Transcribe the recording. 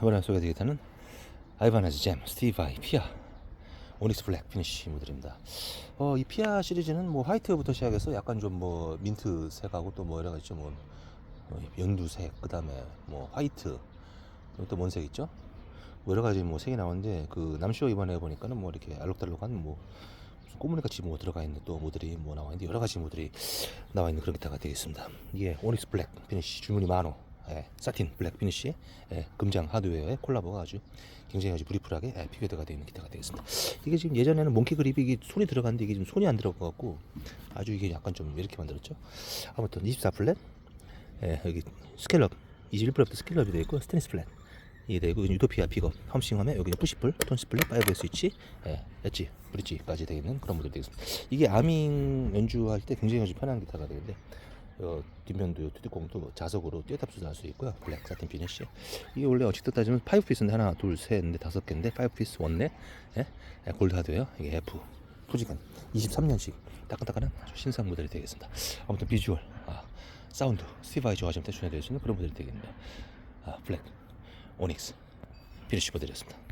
이번에 소개해드리겠다는 아이바나즈 잼, 스티브 아이, 피아, 오닉스 블랙 피니쉬 모델입니다. 어, 이 피아 시리즈는 뭐 화이트부터 시작해서 약간 좀 뭐 민트색하고 또 뭐 여러 가지 뭐 어, 연두색, 그 다음에 뭐 화이트, 또 뭔 색 있죠? 뭐 여러 가지 뭐 색이 나오는데 그 남쇼 이번에 보니까는 뭐 이렇게 알록달록한 뭐 무슨 꼬물이같이 뭐 들어가 있는 또 모델이 뭐 나와 있는데 여러 가지 모델이 나와 있는 그런 기타가 되겠습니다. 이게 오닉스 블랙 피니쉬 주문이 많어. 예, 사틴 블랙 피니쉬 예, 금장 하드웨어의 콜라보가 아주 굉장히 아주 브리플하게 예, 비교대가 되어 있는 기타가 되겠습니다. 이게 지금 예전에는 몽키 그립이 손이 들어갔는데 이게 지금 손이 안 들어간 것 같고 아주 이게 약간 좀 이렇게 만들었죠. 아무튼 24 플랫 예, 여기 스켈럽 21플랫부터 스켈럽이 되어 있고 스테니스 플랫 이게 되고 유토피아 픽업 펌싱하면 여기는 푸시플 톤스플릿 파이브 스위치 예, 엣지 브릿지까지 되어 있는 그런 모델이 되겠습니다. 이게 아밍 연주할 때 굉장히 아주 편한 기타가 되는데 어, 뒷면도 투디공도 자석으로 뛰어탑수도 할 수 있고요. 블랙 사틴 피니쉬. 이게 원래 어찌됐 따지면 파이브 피스인데 하나, 둘, 셋, 넷, 다섯 개인데 파이브 피스 원넷 예? 예, 골드 하드웨어 이게 F 소지간 23년식 따끈따끈한 아주 신상 모델이 되겠습니다. 아무튼 비주얼, 아, 사운드, 스티브 아이 좋아하시면 대충 해드릴 수 있는 그런 모델이 되겠네요. 아, 블랙, 오닉스, 피니쉬 모델이었습니다.